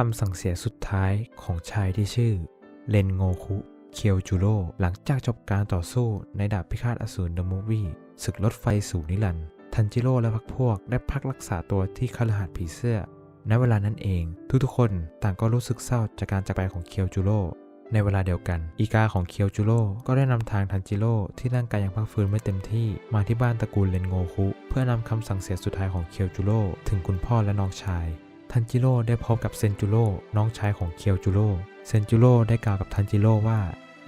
คำสั่งเสียสุดท้ายของชายที่ชื่อเลนโงคุเคียวจูโร่หลังจากจบการต่อสู้ในดาบพิฆาตอสูรเดอะมูฟวี่ศึกรถไฟสู่นิรันดร์ทันจิโร่และพรรคพวกได้พักรักษาตัวที่คฤหาสน์ผีเสื้อ ณ เวลานั้นเอง ทุกๆคนต่างก็รู้สึกเศร้าจากการจากไปของเคียวจูโร่ในเวลาเดียวกัน อีกาของเคียวจูโร่ก็ได้นำทางทันจิโร่ที่ร่างกายยังพักฟื้นไม่เต็มที่มาที่บ้านตระกูลเลนโงคุ เพื่อนำคำสั่งเสียสุดท้ายของเคียวจูโร่ถึงคุณพ่อและน้องชาย ทันจิโร่ได้พบกับเซนจูโร่น้องชายของเคียวจูโร่เซนจูโร่ได้กล่าวกับทันจิโร่ว่า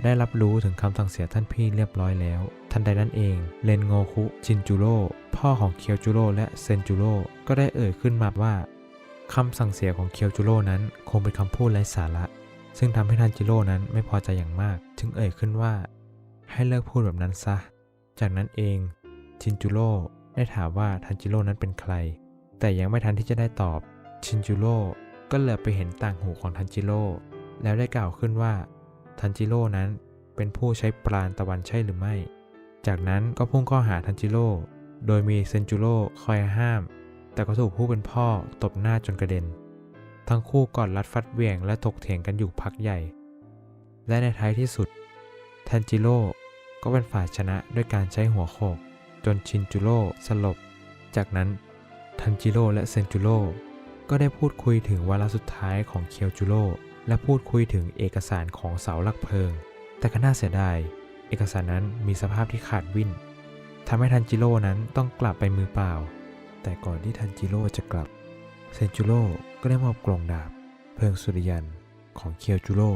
ได้รับรู้ถึงคำสั่งเสียท่านพี่เรียบร้อยแล้ว ทันใดนั้นเองเลนโงคุจินจูโร่พ่อของเคียวจูโร่และเซนจูโร่ก็ได้เอ่ยขึ้นมาว่าคำสั่งเสียของเคียวจูโร่นั้นคงเป็นคำพูดไร้สาระ ซึ่งทำให้ทันจิโร่นั้นไม่พอใจอย่างมาก จึงเอ่ยขึ้นว่า ให้เลิกพูดแบบนั้นซะ จากนั้นเองชินจูโร่ได้ถามว่าทันจิโร่นั้นเป็นใคร แต่ยังไม่ทันที่จะได้ตอบ ชินจูโร่ก็เหลือบไปเห็นต่างหูของทันจิโร่แล้วได้กล่าวขึ้นว่า ทันจิโร่นั้นเป็นผู้ใช้ปราณตะวันใช่หรือไม่ จากนั้นก็พุ่งข้าหาทันจิโร่ โดยมีเซนจูโร่คอยห้าม แต่ก็ถูกผู้เป็นพ่อตบหน้าจนกระเด็น ทั้งคู่กอดรัดฟัดเวียงและถกเถียงกันอยู่พักใหญ่ และในท้ายที่สุด ทันจิโร่ก็เป็นฝ่ายชนะด้วยการใช้หัวโขก จนชินจูโร่สลบ จากนั้นทันจิโร่และเซนจูโร่ ก็ได้พูดคุยถึงวาระสุดท้ายของเคียวจูโร่และพูดคุยถึงเอกสารของเสาหลักเพลิง แต่ก็น่าเสียดาย เอกสารนั้นมีสภาพที่ขาดวิ่นทำให้ทันจิโร่นั้นต้องกลับไปมือเปล่า แต่ก่อนที่ทันจิโร่จะกลับ เซนจูโร่ก็ได้มอบกล่องดาบ เพลิงสุริยันของเคียวจูโร่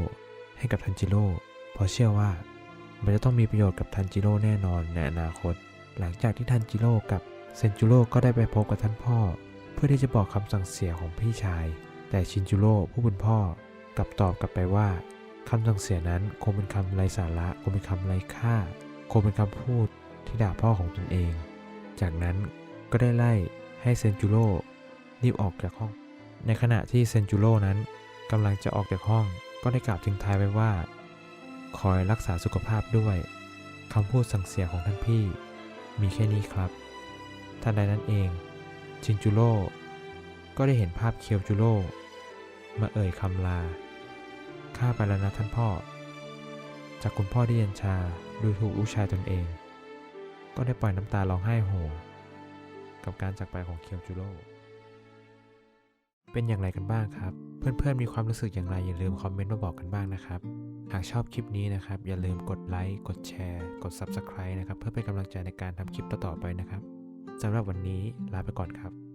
ให้กับทันจิโร่เพราะเชื่อว่า มันจะต้องมีประโยชน์กับทันจิโร่แน่นอนในอนาคต หลังจากที่ทันจิโร่กับเซนจูโร่ก็ได้ไปพบกับท่านพ่อ เพื่อที่จะบอกคำสั่งเสียของพี่ชาย แต่ชินจูโร่ผู้เป็นพ่อกลับตอบกลับไปว่าคำสั่งเสียนั้นคงเป็นคำไร้สาระคงเป็นคำไร้ค่า คงเป็นคำพูดที่ด่าพ่อของตนเอง จากนั้นก็ได้ไล่ให้เซนจูโร่รีบออกจากห้อง ในขณะที่เซนจูโร่นั้นกำลังจะออกจากห้องก็ได้กล่าวทิ้งท้ายไว้ว่า คอยรักษาสุขภาพด้วยคำพูดสั่งเสียของท่านพี่ มีแค่นี้ครับทันใดนั้นเอง ชินจูโร่ก็ได้เห็นภาพเคียวจูโร่มาเอ่ยคำลา ข้าไปแล้วนะท่านพ่อ จากคุณพ่อที่เย็นชาดูถูกลูกชายตนเอง ก็ได้ปล่อยน้ำตาร้องไห้โฮกับการจากไปของเคียวจูโร่ เป็นอย่างไรกันบ้างครับ เพื่อนๆมีความรู้สึกอย่างไรอย่าลืมคอมเมนต์มาบอกกันบ้างนะครับ หากชอบคลิปนี้นะครับ อย่าลืมกดไลค์ กดแชร์ กด Subscribe นะครับ เพื่อเป็นกำลังใจในการทำคลิปต่อๆไปนะครับ สำหรับวันนี้ลาไปก่อนครับ